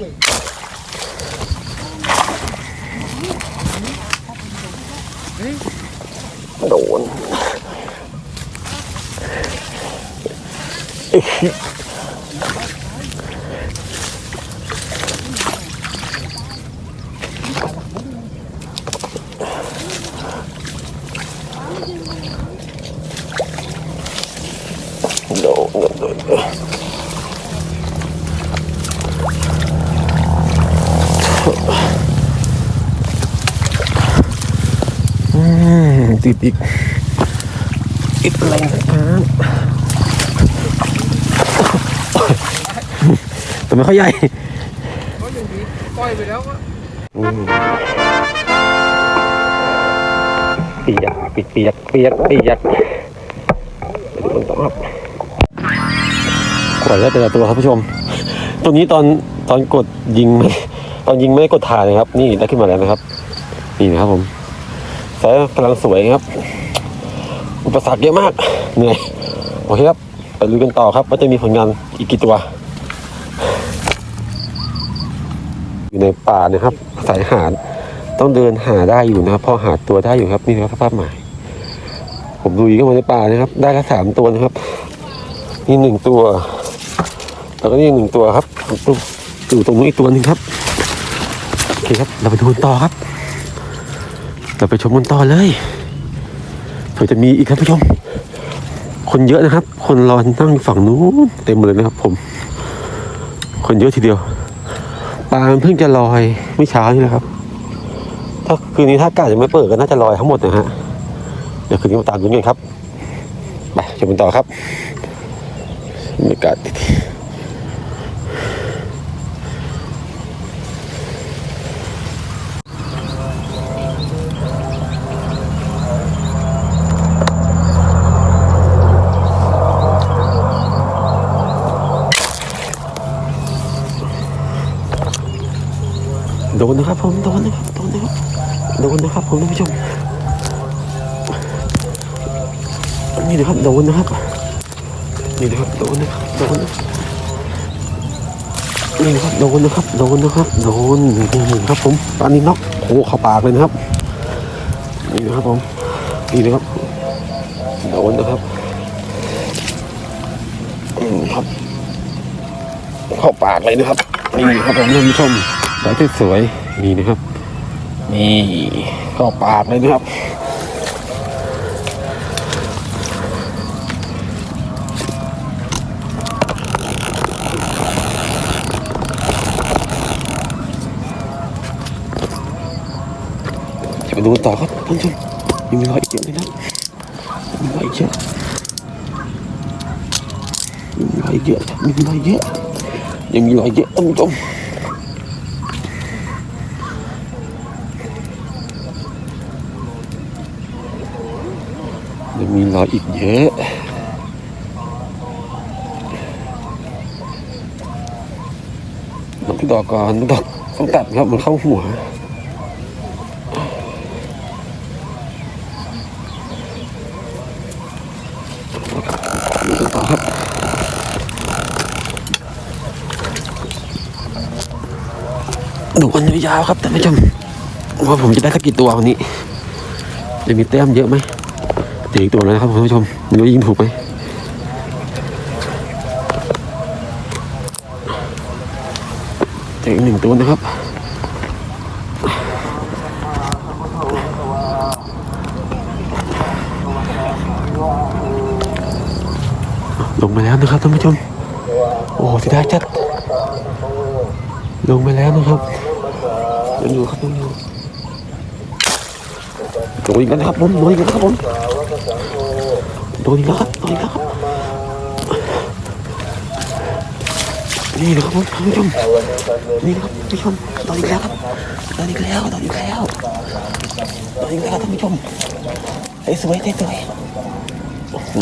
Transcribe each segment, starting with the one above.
โดนโดนโดน ติดอีกติดอะไรนะครับแต่ไม่ค่อยใหญ่ก็อย่างนี้ปล่อยไปแล้วก็เปียกเปียกเปียกเปียกเปียกดูมันต่อครับกว่าจะแต่ละตัวครับผู้ชม ตัวนี้ตอนตอนกดยิงไม่ตอนยิงไม่ได้กดถ่ายนะครับ นี่ได้ขึ้นมาแล้วนะครับ นี่นะครับผม สายกำลังสวยครับ อุปสรรคเยอะมาก เหนื่อย โอเคครับ ไปลุยกันต่อครับ ว่าจะมีผลงานอีกกี่ตัว อยู่ในป่านะครับ สายหาดต้องเดินหาได้อยู่นะครับ พอหาตัวได้อยู่ครับ นี่ครับสภาพหมาย ผมดูอีกเข้ามาในป่านะครับ ได้แค่สามตัวนะครับ นี่หนึ่งตัว แล้วก็นี่หนึ่งตัวครับอยู่ตรงนู้นอีกตัวหนึ่งครับ โอเคครับ เราไปดูกันต่อครับ เราไปชมกันต่อเลยเผื่อจะมีอีกครับผู้ชม คนเยอะนะครับ คนรอนั่งฝั่งนู้นเต็มหมดเลยนะครับ ผม คนเยอะทีเดียวปลามันเพิ่งจะลอยเมื่อเช้านี่แหละครับ ถ้าคืนนี้ถ้าอากาศยังไม่เปิดก็น่าจะลอยทั้งหมดนะฮะเดี๋ยวคืนนี้มาตามดูกันครับไปชมกันต่อครับบรรยากาศ นนะครับผมโดนนะครับโดนนะครับโดนนะครับผมท่านผู้ชมนี่นะครับโดนนะครับนี่นะครับโดนนะครับโดนนะครับนี่นะครับโดนนะครับโดนนะครับโดนนี่ครับผมปลานินน็อกโอ้เข้าปากเลยนะครับนี่นะครับผมนี่นะครับโดนนะครับครับเข้าปากเลยนะครับนี่ครับผมท่านผู้ชมสายสวย นี่นะครับ นี่เข้าปากเลยนะครับจะไปดูต่อครับท่านผู้ชมยังมีรอยอีกเยอะเลยนะมีรอยอีกเยอะยังมีรอยเยอะยังมีรอยเยอะยังมีรอยเยอะท่านผู้ชม ยังมีรอยอีกเยอะน้ำดอกก่อนดอกต้องตัดครับมันเข้าหัวดูกันต่อครับดูกันยาวครับท่านผู้ชมว่าผมจะได้สักกี่ตัววันนี้ จะมีแต้มเยอะไหม เดี๋ยวอีกตัวแล้วนะครับท่านผู้ชมไม่รู้ยิงถูกไหมเจออีกหนึ่งตัวนะครับลงมาแล้วนะครับท่านผู้ชม โอ้เสียดายจัด ลงมาแล้วนะครับยังอยู่ครับยังอยู่ โดนอีกแล้วนครับผมโดนอีกแล้วครับผมโดนอีกแล้วครับโดนอีกแล้วครับนี่นะครับผมท่านผู้ชมนี่นะครับท่านผู้ชมโดนอีกแล้วครับโดนอีกแล้วโดนอีกแล้วโดนอีกแล้วท่านผู้ชมสวยๆสวยโอ้โห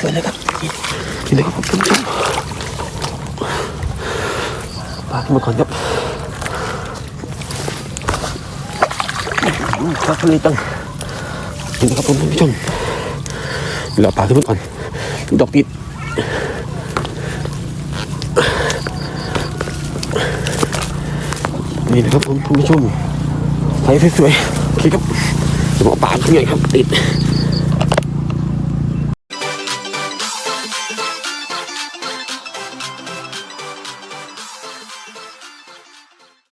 สวยๆเลยครับนี่นะครับผมท่านผู้ชมปาขึ้นมาก่อนครับปลา เลจังนี่นะครับผมท่านผู้ชมเดี๋ยวเราปลาขึ้นมาก่อน ดอกติดนี่นะครับผมคุณผู้ชมไฟสวยๆโอเคครับเดี๋ยวหมอปลาตัวใหญ่ครับติด